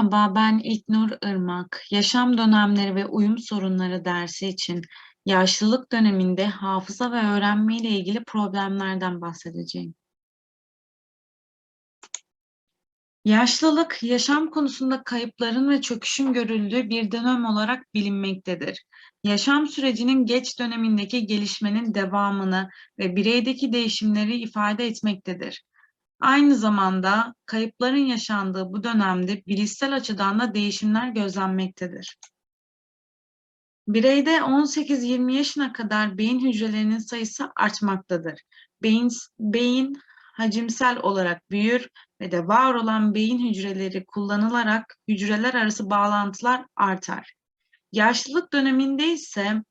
Merhaba, ben İlknur Irmak. Yaşam dönemleri ve uyum sorunları dersi için yaşlılık döneminde hafıza ve öğrenme ile ilgili problemlerden bahsedeceğim. Yaşlılık, yaşam konusunda kayıpların ve çöküşün görüldüğü bir dönem olarak bilinmektedir. Yaşam sürecinin geç dönemindeki gelişmenin devamını ve bireydeki değişimleri ifade etmektedir. Aynı zamanda kayıpların yaşandığı bu dönemde bilişsel açıdan da değişimler gözlenmektedir. Bireyde 18-20 yaşına kadar beyin hücrelerinin sayısı artmaktadır. Beyin, beyin hacimsel olarak büyür ve de var olan beyin hücreleri kullanılarak hücreler arası bağlantılar artar. Yaşlılık döneminde ise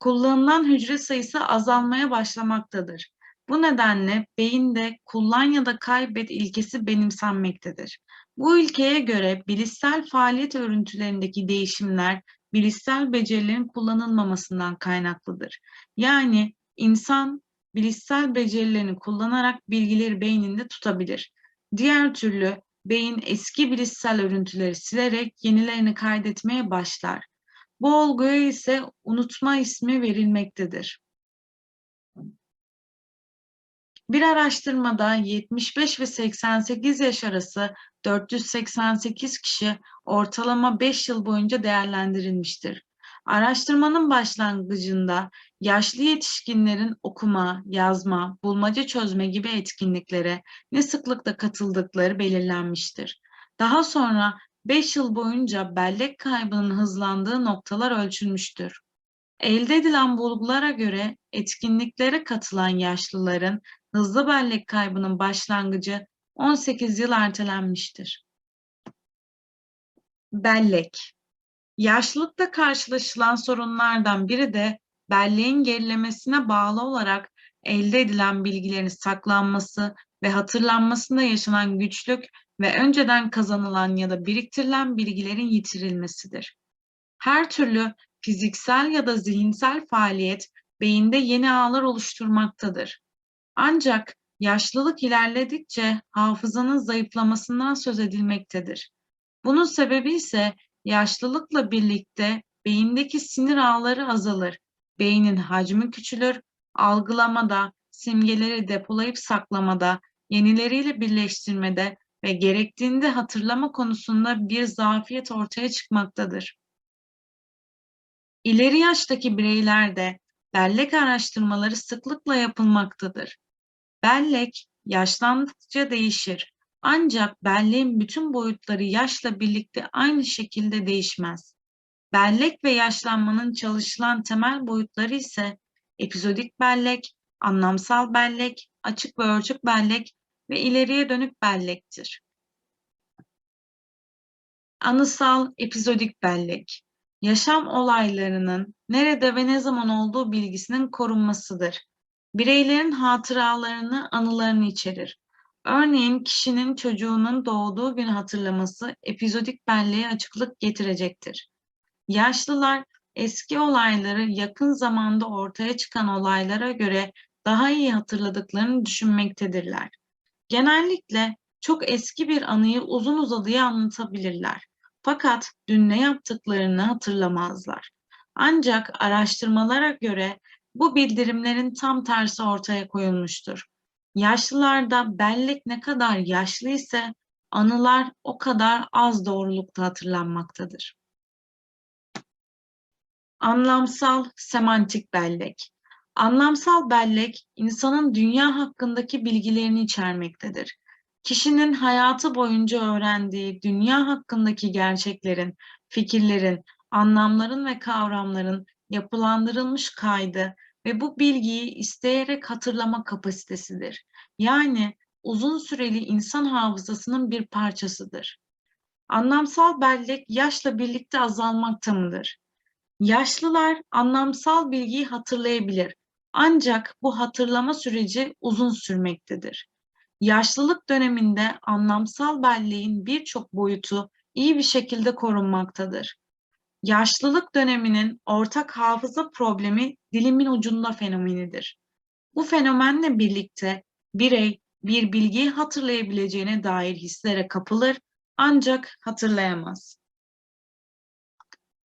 kullanılan hücre sayısı azalmaya başlamaktadır. Bu nedenle beyinde kullan ya da kaybet ilkesi benimsenmektedir. Bu ilkeye göre bilişsel faaliyet örüntülerindeki değişimler bilişsel becerilerin kullanılmamasından kaynaklıdır. Yani insan bilişsel becerilerini kullanarak bilgileri beyninde tutabilir. Diğer türlü beyin eski bilişsel örüntüleri silerek yenilerini kaydetmeye başlar. Bu olguya ise unutma ismi verilmektedir. Bir araştırmada 75 ve 88 yaş arası 488 kişi ortalama 5 yıl boyunca değerlendirilmiştir. Araştırmanın başlangıcında yaşlı yetişkinlerin okuma, yazma, bulmaca çözme gibi etkinliklere ne sıklıkla katıldıkları belirlenmiştir. Daha sonra 5 yıl boyunca bellek kaybının hızlandığı noktalar ölçülmüştür. Elde edilen bulgulara göre etkinliklere katılan yaşlıların hızlı bellek kaybının başlangıcı 18 yıl ertelenmiştir. Bellek Yaşlılıkta karşılaşılan sorunlardan biri de belleğin gerilemesine bağlı olarak elde edilen bilgilerin saklanması ve hatırlanmasında yaşanan güçlük ve önceden kazanılan ya da biriktirilen bilgilerin yitirilmesidir. Her türlü fiziksel ya da zihinsel faaliyet beyinde yeni ağlar oluşturmaktadır. Ancak yaşlılık ilerledikçe hafızanın zayıflamasından söz edilmektedir. Bunun sebebi ise yaşlılıkla birlikte beyindeki sinir ağları azalır, beynin hacmi küçülür, algılamada, simgeleri depolayıp saklamada, yenileriyle birleştirmede ve gerektiğinde hatırlama konusunda bir zafiyet ortaya çıkmaktadır. İleri yaştaki bireylerde bellek araştırmaları sıklıkla yapılmaktadır. Bellek yaşlandıkça değişir. Ancak belleğin bütün boyutları yaşla birlikte aynı şekilde değişmez. Bellek ve yaşlanmanın çalışılan temel boyutları ise epizodik bellek, anlamsal bellek, açık ve örtük bellek ve ileriye dönük bellektir. Anısal epizodik bellek, yaşam olaylarının nerede ve ne zaman olduğu bilgisinin korunmasıdır bireylerin hatıralarını, anılarını içerir. Örneğin kişinin çocuğunun doğduğu günü hatırlaması epizodik belleğe açıklık getirecektir. Yaşlılar eski olayları yakın zamanda ortaya çıkan olaylara göre daha iyi hatırladıklarını düşünmektedirler. Genellikle çok eski bir anıyı uzun uzadıya anlatabilirler. Fakat dün ne yaptıklarını hatırlamazlar. Ancak araştırmalara göre bu bildirimlerin tam tersi ortaya koyulmuştur. Yaşlılarda bellek ne kadar yaşlı ise anılar o kadar az doğrulukta hatırlanmaktadır. Anlamsal semantik bellek. Anlamsal bellek insanın dünya hakkındaki bilgilerini içermektedir. Kişinin hayatı boyunca öğrendiği dünya hakkındaki gerçeklerin, fikirlerin, anlamların ve kavramların yapılandırılmış kaydı ve bu bilgiyi isteyerek hatırlama kapasitesidir. Yani uzun süreli insan hafızasının bir parçasıdır. Anlamsal bellek yaşla birlikte azalmakta mıdır? Yaşlılar anlamsal bilgiyi hatırlayabilir. Ancak bu hatırlama süreci uzun sürmektedir. Yaşlılık döneminde anlamsal belleğin birçok boyutu iyi bir şekilde korunmaktadır. Yaşlılık döneminin ortak hafıza problemi dilimin ucunda fenomenidir. Bu fenomenle birlikte birey bir bilgiyi hatırlayabileceğine dair hislere kapılır ancak hatırlayamaz.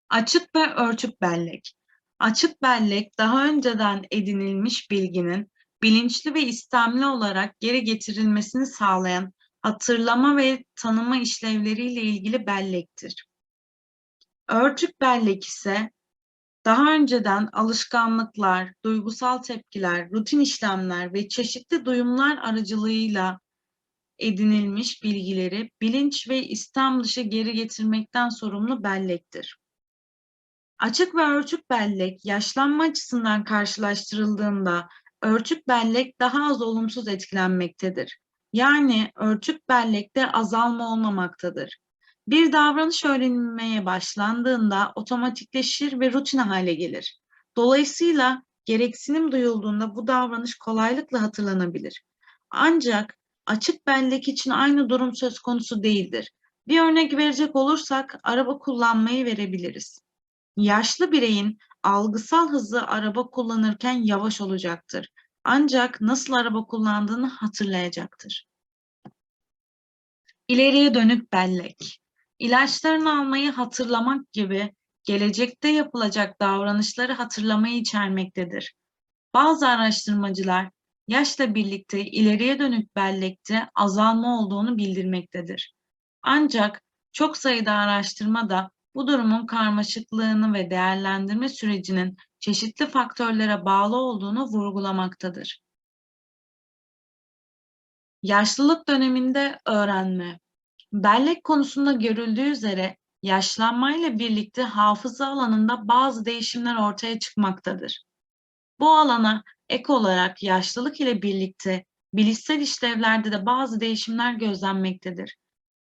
Açık ve örtük bellek. Açık bellek daha önceden edinilmiş bilginin bilinçli ve istemli olarak geri getirilmesini sağlayan hatırlama ve tanıma işlevleriyle ilgili bellektir. Örtük bellek ise daha önceden alışkanlıklar, duygusal tepkiler, rutin işlemler ve çeşitli duyumlar aracılığıyla edinilmiş bilgileri bilinç ve istem dışı geri getirmekten sorumlu bellektir. Açık ve örtük bellek yaşlanma açısından karşılaştırıldığında örtük bellek daha az olumsuz etkilenmektedir. Yani örtük bellekte azalma olmamaktadır. Bir davranış öğrenilmeye başlandığında otomatikleşir ve rutin hale gelir. Dolayısıyla gereksinim duyulduğunda bu davranış kolaylıkla hatırlanabilir. Ancak açık bellek için aynı durum söz konusu değildir. Bir örnek verecek olursak araba kullanmayı verebiliriz. Yaşlı bireyin algısal hızı araba kullanırken yavaş olacaktır. Ancak nasıl araba kullandığını hatırlayacaktır. İleriye dönük bellek. İlaçlarını almayı hatırlamak gibi gelecekte yapılacak davranışları hatırlamayı içermektedir. Bazı araştırmacılar yaşla birlikte ileriye dönük bellekte azalma olduğunu bildirmektedir. Ancak çok sayıda araştırma da bu durumun karmaşıklığını ve değerlendirme sürecinin çeşitli faktörlere bağlı olduğunu vurgulamaktadır. Yaşlılık döneminde öğrenme. Bellek konusunda görüldüğü üzere yaşlanmayla birlikte hafıza alanında bazı değişimler ortaya çıkmaktadır. Bu alana ek olarak yaşlılık ile birlikte bilişsel işlevlerde de bazı değişimler gözlenmektedir.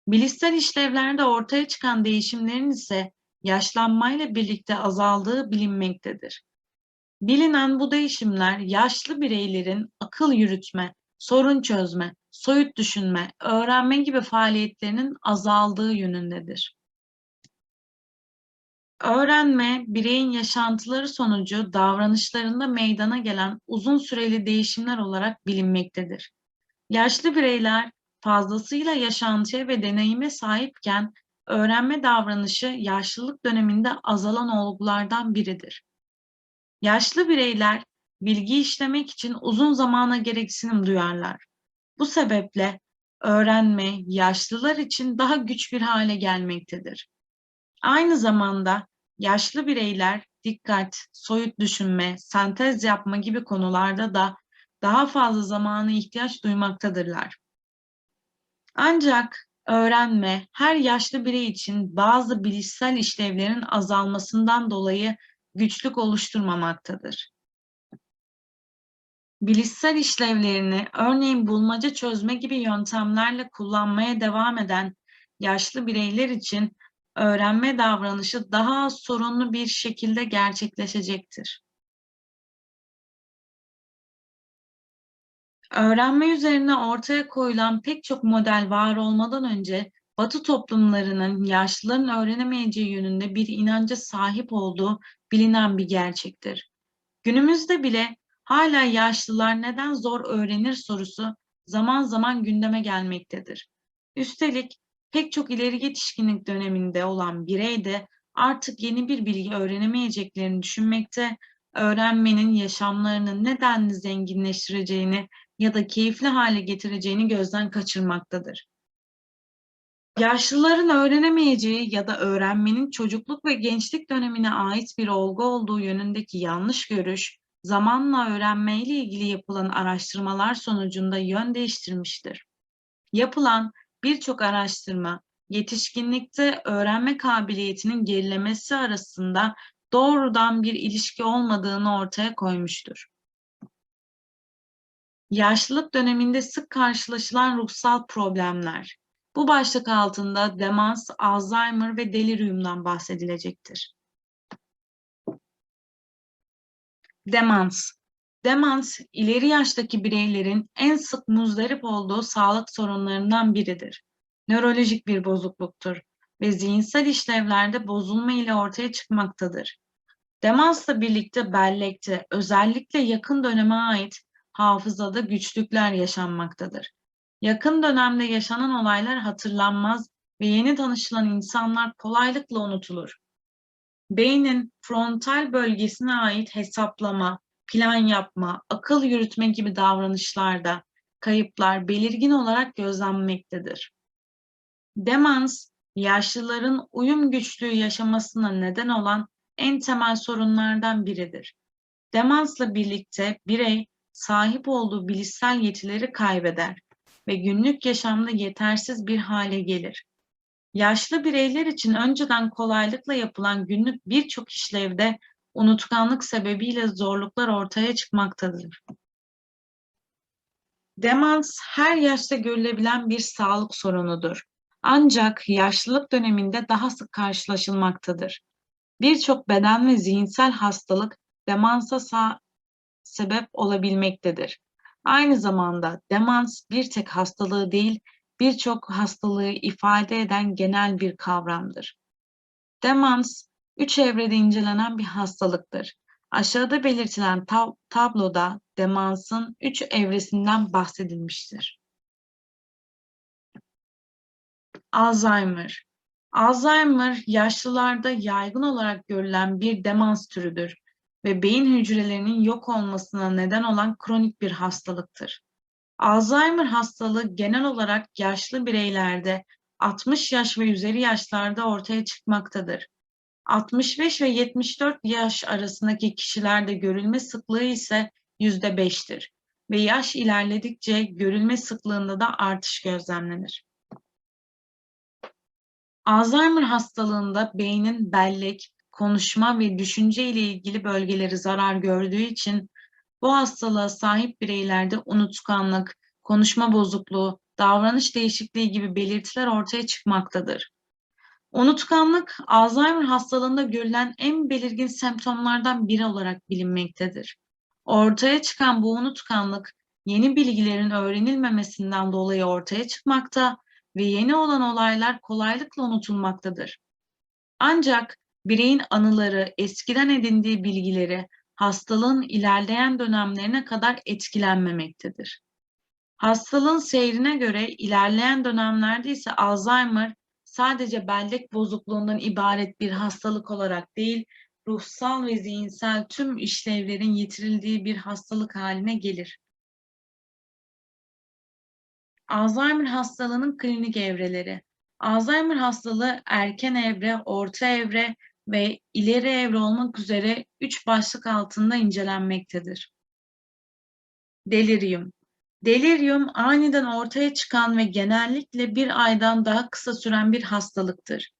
Bilişsel işlevlerde ortaya çıkan değişimlerin ise yaşlanmayla birlikte azaldığı bilinmektedir. Bilinen bu değişimler yaşlı bireylerin akıl yürütme, sorun çözme, soyut düşünme, öğrenme gibi faaliyetlerinin azaldığı yönündedir. Öğrenme, bireyin yaşantıları sonucu davranışlarında meydana gelen uzun süreli değişimler olarak bilinmektedir. Yaşlı bireyler fazlasıyla yaşantıya ve deneyime sahipken öğrenme davranışı yaşlılık döneminde azalan olgulardan biridir. Yaşlı bireyler bilgi işlemek için uzun zamana gereksinim duyarlar. Bu sebeple öğrenme yaşlılar için daha güç bir hale gelmektedir. Aynı zamanda yaşlı bireyler dikkat, soyut düşünme, sentez yapma gibi konularda da daha fazla zamana ihtiyaç duymaktadırlar. Ancak öğrenme her yaşlı birey için bazı bilişsel işlevlerin azalmasından dolayı güçlük oluşturmamaktadır. Bilişsel işlevlerini örneğin bulmaca çözme gibi yöntemlerle kullanmaya devam eden yaşlı bireyler için öğrenme davranışı daha sorunlu bir şekilde gerçekleşecektir. Öğrenme üzerine ortaya koyulan pek çok model var olmadan önce Batı toplumlarının yaşlıların öğrenemeyeceği yönünde bir inanca sahip olduğu bilinen bir gerçektir. Günümüzde bile hala yaşlılar neden zor öğrenir sorusu zaman zaman gündeme gelmektedir. Üstelik pek çok ileri yetişkinlik döneminde olan birey de artık yeni bir bilgi öğrenemeyeceklerini düşünmekte, öğrenmenin yaşamlarını nedenli zenginleştireceğini ya da keyifli hale getireceğini gözden kaçırmaktadır. Yaşlıların öğrenemeyeceği ya da öğrenmenin çocukluk ve gençlik dönemine ait bir olgu olduğu yönündeki yanlış görüş, zamanla öğrenmeyle ilgili yapılan araştırmalar sonucunda yön değiştirmiştir. Yapılan birçok araştırma, yetişkinlikte öğrenme kabiliyetinin gerilemesi arasında doğrudan bir ilişki olmadığını ortaya koymuştur. Yaşlılık döneminde sık karşılaşılan ruhsal problemler. Bu başlık altında demans, Alzheimer ve deliriumdan bahsedilecektir. Demans. Demans, ileri yaştaki bireylerin en sık muzdarip olduğu sağlık sorunlarından biridir. Nörolojik bir bozukluktur ve zihinsel işlevlerde bozulma ile ortaya çıkmaktadır. Demansla birlikte bellekte, özellikle yakın döneme ait hafızada güçlükler yaşanmaktadır. Yakın dönemde yaşanan olaylar hatırlanmaz ve yeni tanışılan insanlar kolaylıkla unutulur. Beynin frontal bölgesine ait hesaplama, plan yapma, akıl yürütme gibi davranışlarda kayıplar belirgin olarak gözlenmektedir. Demans, yaşlıların uyum güçlüğü yaşamasına neden olan en temel sorunlardan biridir. Demansla birlikte birey sahip olduğu bilişsel yetileri kaybeder ve günlük yaşamda yetersiz bir hale gelir. Yaşlı bireyler için önceden kolaylıkla yapılan günlük birçok işlevde unutkanlık sebebiyle zorluklar ortaya çıkmaktadır. Demans her yaşta görülebilen bir sağlık sorunudur. Ancak yaşlılık döneminde daha sık karşılaşılmaktadır. Birçok beden ve zihinsel hastalık demansa sebep olabilmektedir. Aynı zamanda demans bir tek hastalığı değil, birçok hastalığı ifade eden genel bir kavramdır. Demans, üç evrede incelenen bir hastalıktır. Aşağıda belirtilen tab tabloda demansın üç evresinden bahsedilmiştir. Alzheimer Alzheimer, yaşlılarda yaygın olarak görülen bir demans türüdür ve beyin hücrelerinin yok olmasına neden olan kronik bir hastalıktır. Alzheimer hastalığı genel olarak yaşlı bireylerde 60 yaş ve üzeri yaşlarda ortaya çıkmaktadır. 65 ve 74 yaş arasındaki kişilerde görülme sıklığı ise %5'tir ve yaş ilerledikçe görülme sıklığında da artış gözlemlenir. Alzheimer hastalığında beynin bellek, konuşma ve düşünce ile ilgili bölgeleri zarar gördüğü için bu hastalığa sahip bireylerde unutkanlık, konuşma bozukluğu, davranış değişikliği gibi belirtiler ortaya çıkmaktadır. Unutkanlık, Alzheimer hastalığında görülen en belirgin semptomlardan biri olarak bilinmektedir. Ortaya çıkan bu unutkanlık, yeni bilgilerin öğrenilmemesinden dolayı ortaya çıkmakta ve yeni olan olaylar kolaylıkla unutulmaktadır. Ancak bireyin anıları, eskiden edindiği bilgileri hastalığın ilerleyen dönemlerine kadar etkilenmemektedir. Hastalığın seyrine göre ilerleyen dönemlerde ise Alzheimer sadece bellek bozukluğundan ibaret bir hastalık olarak değil, ruhsal ve zihinsel tüm işlevlerin yitirildiği bir hastalık haline gelir. Alzheimer hastalığının klinik evreleri. Alzheimer hastalığı erken evre, orta evre ve ileri evre olmak üzere üç başlık altında incelenmektedir. Delirium. Delirium aniden ortaya çıkan ve genellikle bir aydan daha kısa süren bir hastalıktır.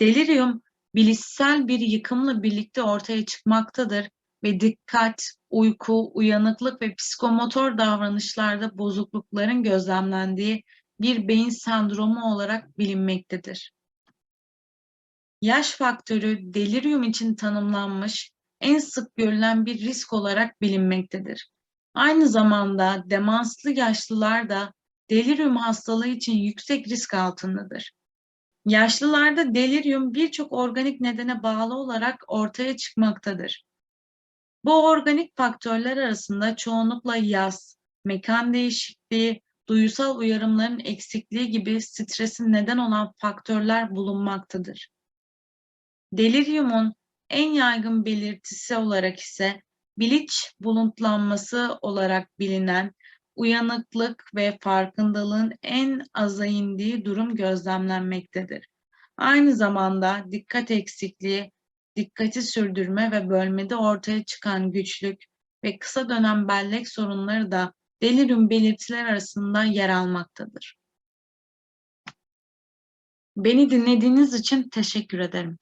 Delirium bilişsel bir yıkımla birlikte ortaya çıkmaktadır ve dikkat, uyku, uyanıklık ve psikomotor davranışlarda bozuklukların gözlemlendiği bir beyin sendromu olarak bilinmektedir. Yaş faktörü delirium için tanımlanmış en sık görülen bir risk olarak bilinmektedir. Aynı zamanda demanslı yaşlılar da delirium hastalığı için yüksek risk altındadır. Yaşlılarda delirium birçok organik nedene bağlı olarak ortaya çıkmaktadır. Bu organik faktörler arasında çoğunlukla yaz, mekan değişikliği, duyusal uyarımların eksikliği gibi stresin neden olan faktörler bulunmaktadır. Deliriumun en yaygın belirtisi olarak ise bilinç bulutlanması olarak bilinen uyanıklık ve farkındalığın en aza indiği durum gözlemlenmektedir. Aynı zamanda dikkat eksikliği, dikkati sürdürme ve bölmede ortaya çıkan güçlük ve kısa dönem bellek sorunları da delirium belirtiler arasında yer almaktadır. Beni dinlediğiniz için teşekkür ederim.